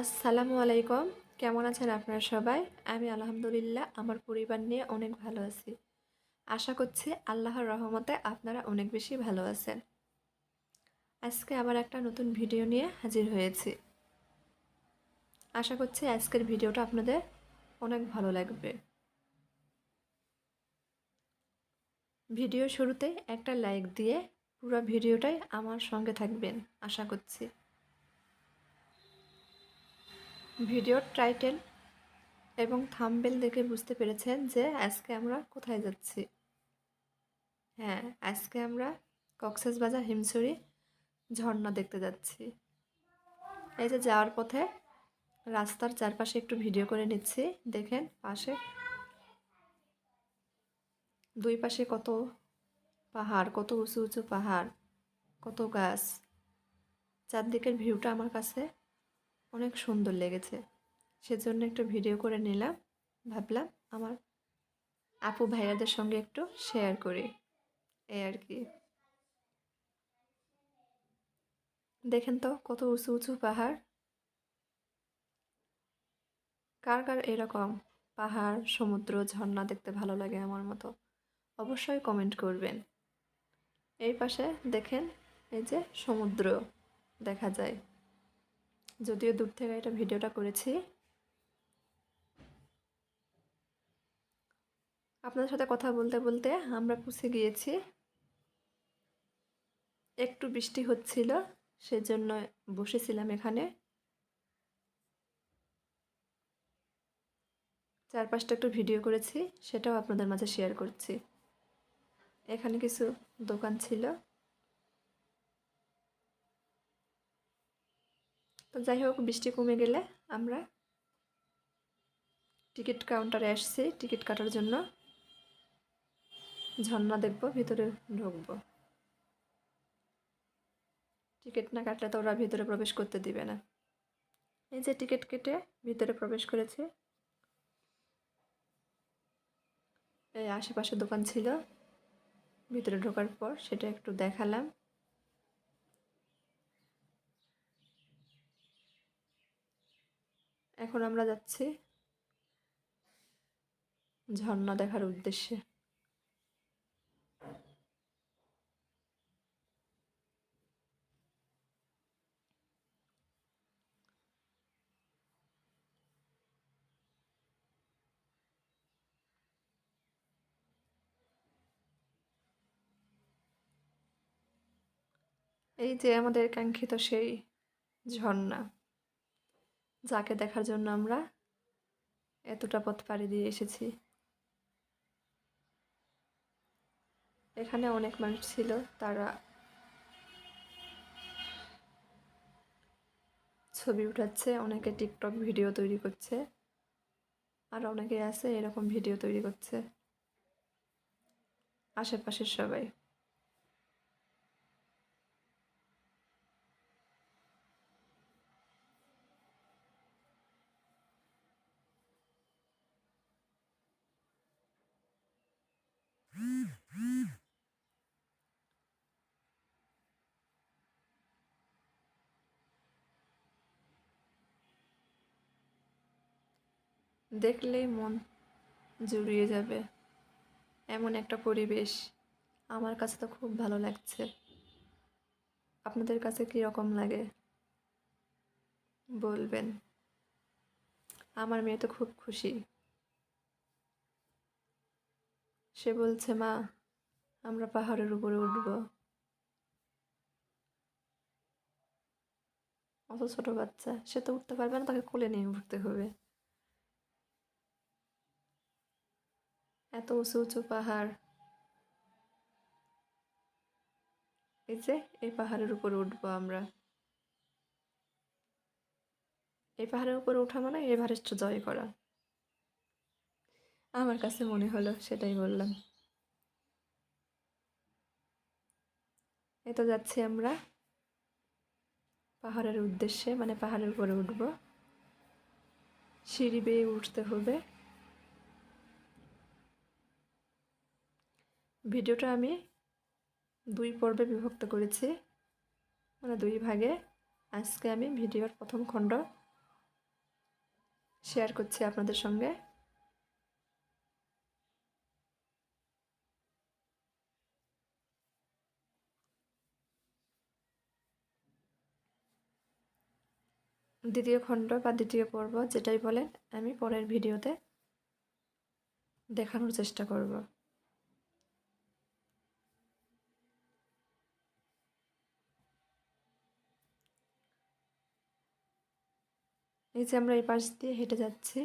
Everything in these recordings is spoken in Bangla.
আসসালামু আলাইকুম। কেমন আছেন আপনারা সবাই? আমি আলহামদুলিল্লাহ আমার পরিবার নিয়ে অনেক ভালো আছি। আশা করছি আল্লাহর রহমতে আপনারা অনেক বেশি ভালো আছেন। আজকে আবার একটা নতুন ভিডিও নিয়ে হাজির হয়েছি। আশা করছি আজকের ভিডিওটা আপনাদের অনেক ভালো লাগবে। ভিডিও শুরুতে একটা লাইক দিয়ে পুরো ভিডিওটাই আমার সঙ্গে থাকবেন, আশা করছি। ভিডিওর টাইটেল এবং থাম্বেল দেখে বুঝতে পেরেছেন যে আজকে আমরা কোথায় যাচ্ছি। হ্যাঁ আজকে আমরা কক্সেস বাজার হিমছড়ি ঝর্ণা দেখতে যাচ্ছি। এই যে যাওয়ার পথে রাস্তার চারপাশে একটু ভিডিও করে নিচ্ছি। দেখেন পাশে, দুই পাশে কত পাহাড়, কত উঁচু উঁচু পাহাড়, কত গাছ। চারদিকের ভিউটা আমার কাছে অনেক সুন্দর লেগেছে। সেজন্য একটু ভিডিও করে নিলাম। ভাবলাম আমার আপু ভাইয়াদের সঙ্গে একটু শেয়ার করি। এই আর কি। দেখেন তো কত উঁচু উঁচু পাহাড়। কার কার এরকম পাহাড়, সমুদ্র, ঝর্ণা দেখতে ভালো লাগে আমার মতো? অবশ্যই কমেন্ট করবেন। এই পাশে দেখেন এই যে সমুদ্র দেখা যায়। যদিও দূর থেকে এটা ভিডিওটা করেছি। আপনাদের সাথে কথা বলতে বলতে আমরা পুষে গিয়েছি। একটু বৃষ্টি হচ্ছিল, সেজন্য বসেছিলাম এখানে। চারপাশটা একটু ভিডিও করেছি, সেটাও আপনাদের মাঝে শেয়ার করছি। এখানে কিছু দোকান ছিল। তো যাই হোক, বৃষ্টি কমে গেলে আমরা টিকিট কাউন্টারে আসছি। টিকিট কাটার জন্য ঝর্ণা দেখব, ভিতরে ঢুকবো। টিকিট না কাটলে তো ওরা ভিতরে প্রবেশ করতে দিবে না। এই যে টিকিট কেটে ভিতরে প্রবেশ করেছে। এই আশেপাশে দোকান ছিল। ভিতরে ঢোকার পর সেটা একটু দেখালাম। এখন আমরা যাচ্ছি ঝর্ণা দেখার উদ্দেশ্যে। এই যে আমাদের কাঙ্ক্ষিত সেই ঝর্ণা। যাকে দেখার জন্য আমরা এতটা পথ পাড়ি দিয়ে এসেছি। এখানে অনেক মানুষ ছিল, তারা ছবি উঠাচ্ছে, অনেকে টিকটক ভিডিও তৈরি করছে, আর অনেকে আছে এরকম ভিডিও তৈরি করছে। আশেপাশের সবাই। দেখলেই মন জুড়িয়ে যাবে। এমন একটা পরিবেশ আমার কাছে তো খুব ভালো লাগছে। আপনাদের কাছে কী রকম লাগে? বলবেন। আমার মেয়ে তো খুব খুশি। সে বলছে, মা, আমরা পাহাড়ের উপরে উঠব। অত ছোট বাচ্চা, সে তো উঠতে পারবে না, তাকে কোলে নিয়ে উঠতে হবে। এত উঁচু উঁচু পাহাড়। এই যে, এই পাহাড়ের উপরে উঠবো আমরা। এই পাহাড়ের উপরে ওঠা মানে এভারেস্ট জয় করা। আমার কাছে মনে হলো সেটাই বললাম। এই তো যাচ্ছি আমরা। পাহাড়ের উদ্দেশ্যে মানে পাহাড়ের উপরে উঠব। সিঁড়ি বেয়ে উঠতে হবে। ভিডিওটা আমি দুই পর্বে বিভক্ত করেছি মানে দুই ভাগে। আজকে আমি ভিডিওর প্রথম খণ্ড শেয়ার করছি আপনাদের সঙ্গে। দ্বিতীয় খণ্ড বা দ্বিতীয় পর্ব যেটাই বলেন, আমি পরের ভিডিওতে দেখানোর চেষ্টা করব। এই যে আমরা এই পাশ দিয়ে হেঁটে যাচ্ছি।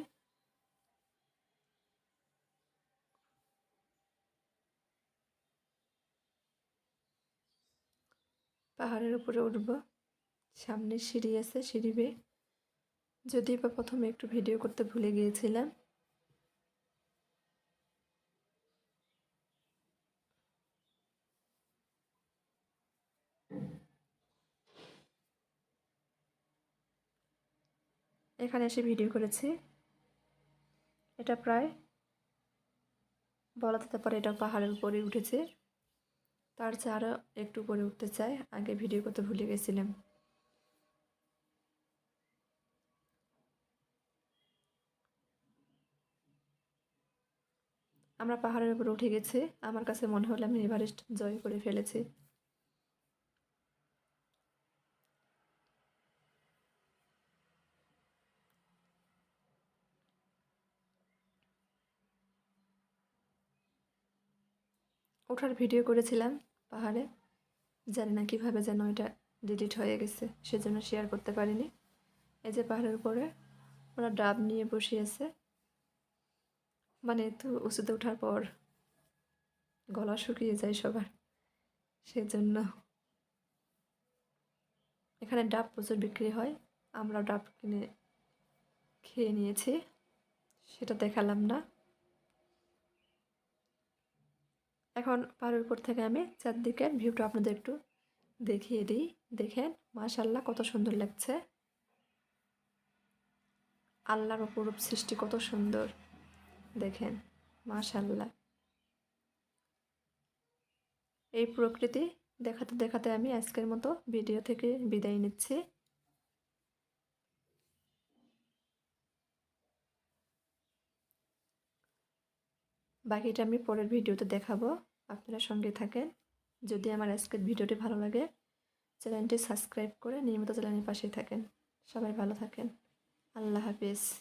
পাহাড়ের উপরে উঠব। সামনে সিঁড়ি আছে, সিঁড়ি বেয়ে। যদি বা প্রথমে একটু ভিডিও করতে ভুলে গিয়েছিলাম। এখানে এসে ভিডিও করেছি। এটা প্রায় বলা যেতে পারে এটা পাহাড়ের উপরে উঠেছে। তার চেয়ে আরও একটু উপরে উঠতে চাই। আগে ভিডিও করতে ভুলে গেছিলাম। আমরা পাহাড়ের উপর উঠে গেছি। আমার কাছে মনে হলো আমি এভারেস্ট জয় করে ফেলেছি। ওঠার ভিডিও করেছিলাম পাহাড়ে। জানি না কীভাবে যেন এটা ডিলিট হয়ে গেছে, সেজন্য শেয়ার করতে পারিনি। এই যে পাহাড়ের উপরে, ওরা ডাব নিয়ে বসিয়েছে মানে তো উঁচুতে ওঠার পর গলা শুকিয়ে যায় সবার, সেজন্য। এখানে ডাব প্রচুর বিক্রি হয় আমরা ডাব কিনে খেয়ে নিয়েছি, সেটা দেখালাম না। এখন পাহাড়ের উপর থেকে আমি চারদিকের ভিউটা আপনাদের একটু দেখিয়ে দিই। দেখেন মাশাল্লাহ কত সুন্দর লাগছে। আল্লাহর অপরূপ সৃষ্টি কত সুন্দর। দেখেন মাশাল্লাহ এই প্রকৃতি দেখাতে দেখাতে আমি আজকের মতো ভিডিও থেকে বিদায় নিচ্ছি। বাকিটা আমি পরের ভিডিওতে দেখাবো। আপনারা সঙ্গে থাকেন। যদি আমার আজকের ভিডিওটি ভালো লাগে, চ্যানেলটি সাবস্ক্রাইব করে নিয়মিত চ্যানেলের পাশে থাকেন। সবাই ভালো থাকেন। আল্লাহ হাফিজ।